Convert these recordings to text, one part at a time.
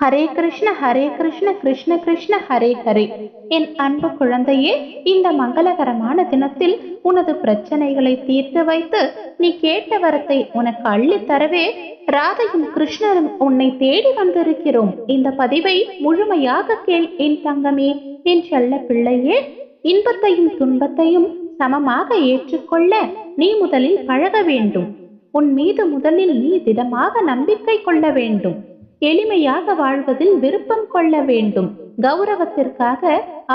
ஹரே கிருஷ்ண ஹரே கிருஷ்ண கிருஷ்ண கிருஷ்ண ஹரே ஹரே. என் அன்பு குழந்தையே இந்த மங்களகரமான தினத்தில் உனது பிரச்சனைகளை தீர்த்து வைத்து நீ கேட்ட வரத்தை உனக்கு அள்ளித் தரவே ராதையும் கிருஷ்ணரும் உன்னை தேடி வந்திருக்கிறோம். இந்த பதிவை முழுமையாக கேள் என் தங்கமே. என் செல்ல பிள்ளையே இன்பத்தையும் துன்பத்தையும் சமமாக ஏற்றுக்கொள்ள நீ முதலில் பழக வேண்டும். உன் மீது முதலில் நீ திடமாக நம்பிக்கை கொள்ள வேண்டும். எளிமையாக வாழ்வதில் விருப்பம் கொள்ள வேண்டும். கௌரவத்திற்காக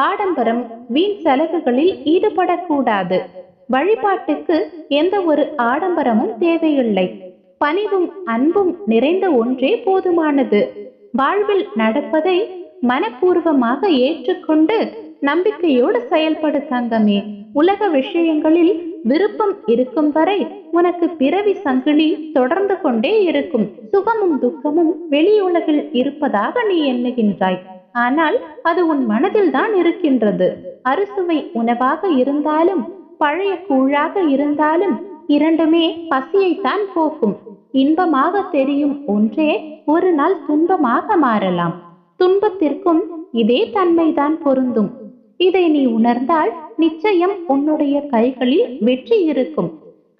ஆடம்பரம் வீண் செலவுகளில் ஈடுபடக்கூடாது. வழிபாட்டுக்கு எந்த ஒரு ஆடம்பரமும் தேவையில்லை. பணிவும் அன்பும் நிறைந்த ஒன்றே போதுமானது. வாழ்வில் நடப்பதை மனப்பூர்வமாக ஏற்றுக்கொண்டு நம்பிக்கையோடு செயல்படு தங்கமே. உலக விஷயங்களில் விருப்பம் இருக்கும் வரை உனக்கு பிறவி சங்கிலி தொடர்ந்து கொண்டே இருக்கும். சுகமும் துக்கமும் வெளியுலகில் இருப்பதாக நீ எண்ணுகின்றாய். ஆனால் அது உன் மனதில் தான் இருக்கின்றது. அறுசுவை உணவாக இருந்தாலும் பழைய கூழாக இருந்தாலும் இரண்டுமே பசியைத்தான் போக்கும். இன்பமாக தெரியும் ஒன்றே ஒரு நாள் துன்பமாக மாறலாம். துன்பத்திற்கும் இதே தன்மைதான் பொருந்தும். இதை நீ உணர்ந்தால் நிச்சயம் உன்னுடைய கைகளில் வெற்றி இருக்கும்.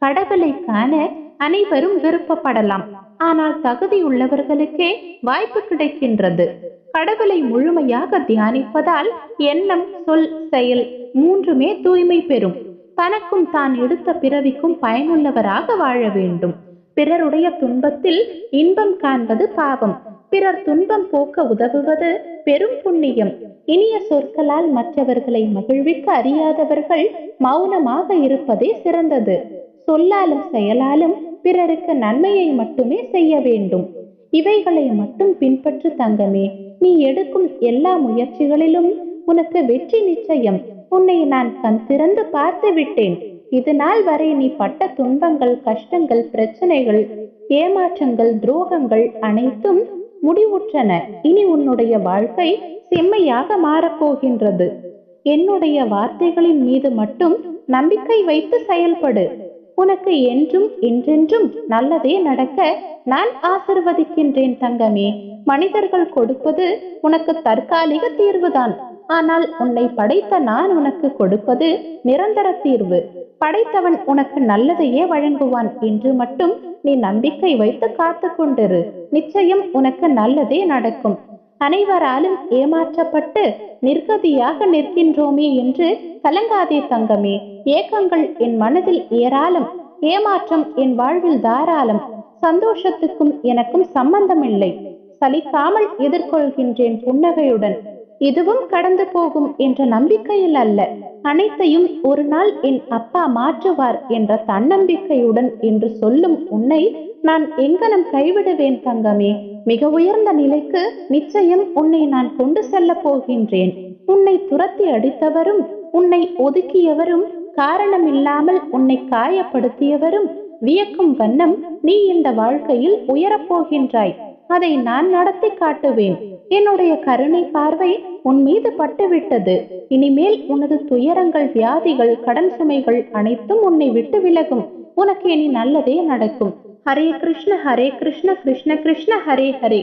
கடவுளை காண அனைவரும் விருப்பப்படலாம். ஆனால் தகுதி உள்ளவர்களுக்கே வாய்ப்பு கிடைக்கின்றது. கடவுளை முழுமையாக தியானிப்பதால் எண்ணம் சொல் செயல் மூன்றுமே தூய்மை பெறும். தனக்கும் தான் எடுத்த பிறவிக்கும் பயனுள்ளவராக வாழ வேண்டும். பிறருடைய துன்பத்தில் இன்பம் காண்பது பாவம். பிறர் துன்பம் போக்க உதவுவது பெரும் புண்ணியம். இனிய சொற்களால் மற்றவர்களை மகிழ்விக்க அறியாதவர்கள் மௌனமாக இருப்பதே சிறந்தது. சொல்லாலும் செயலாலும் பிறருக்கு நன்மையை மட்டுமே செய்ய வேண்டும். இவைகளை மட்டும் பின்பற்று தங்கமே நீ எடுக்கும் எல்லா முயற்சிகளிலும் உனக்கு வெற்றி நிச்சயம். உன்னை நான் கண் திறந்து பார்த்து விட்டேன். இது நாள் வரை நீ பட்ட துன்பங்கள் கஷ்டங்கள் பிரச்சனைகள் ஏமாற்றங்கள் துரோகங்கள் அனைத்தும் முடிவுற்றன. இனி உன்னுடைய வாழ்க்கை செம்மையாக மாறப்போகின்றது என்னுடைய வார்த்தைகளின் மீது மட்டும் நம்பிக்கை வைத்து செயல்படு. உனக்கு என்றும் என்றென்றும் நல்லதே நடக்க நான் ஆசிர்வதிக்கின்றேன் தங்கமே. மனிதர்கள் கொடுப்பது உனக்கு தற்காலிக தீர்வுதான். ஆனால் உன்னை படைத்த நான் உனக்கு கொடுப்பது நிரந்தர தீர்வு. படைத்தவன் உனக்கு நல்லதையே வழங்குவான் என்று மட்டும் நீ நம்பிக்கை வைத்து காத்து கொண்டிரு. நிச்சயம் உனக்கு நல்லதே நடக்கும். அனைவராலும் ஏமாற்றப்பட்டு நிர்கதியாக நிற்கின்றோமே என்று கலங்காதே தங்கமே. ஏக்கங்கள் என் மனதில் ஏராளம் ஏமாற்றம் என் வாழ்வில் தாராளம் சந்தோஷத்துக்கும் எனக்கும் சம்பந்தமில்லை. சலிக்காமல் எதிர்கொள்கின்றேன் புன்னகையுடன். இதுவும் கடந்து போகும் என்ற நம்பிக்கையில் அல்ல. அனைத்தையும் ஒரு நாள் என் அப்பா மாற்றுவார் என்ற தன்னம்பிக்கையுடன் என்று சொல்லும் உன்னை நான் எங்கனம் கைவிடுவேன் தங்கமே. மிக உயர்ந்த நிலைக்கு நிச்சயம் உன்னை நான் கொண்டு செல்ல போகின்றேன். உன்னை துரத்தி அடித்தவரும் உன்னை ஒதுக்கியவரும் காரணமில்லாமல் உன்னை காயப்படுத்தியவரும் வியக்கும் வண்ணம் நீ இந்த வாழ்க்கையில் உயரப்போகின்றாய். அதை நான் நடத்தி காட்டுவேன். என்னுடைய கருணை பார்வை உன் மீது பட்டுவிட்டது. இனிமேல் உனது துயரங்கள் வியாதிகள் கடன் சுமைகள் அனைத்தும் உன்னை விட்டு விலகும். உனக்கு இனி நல்லதே நடக்கும். ஹரே கிருஷ்ண ஹரே கிருஷ்ண கிருஷ்ண கிருஷ்ண ஹரே ஹரே.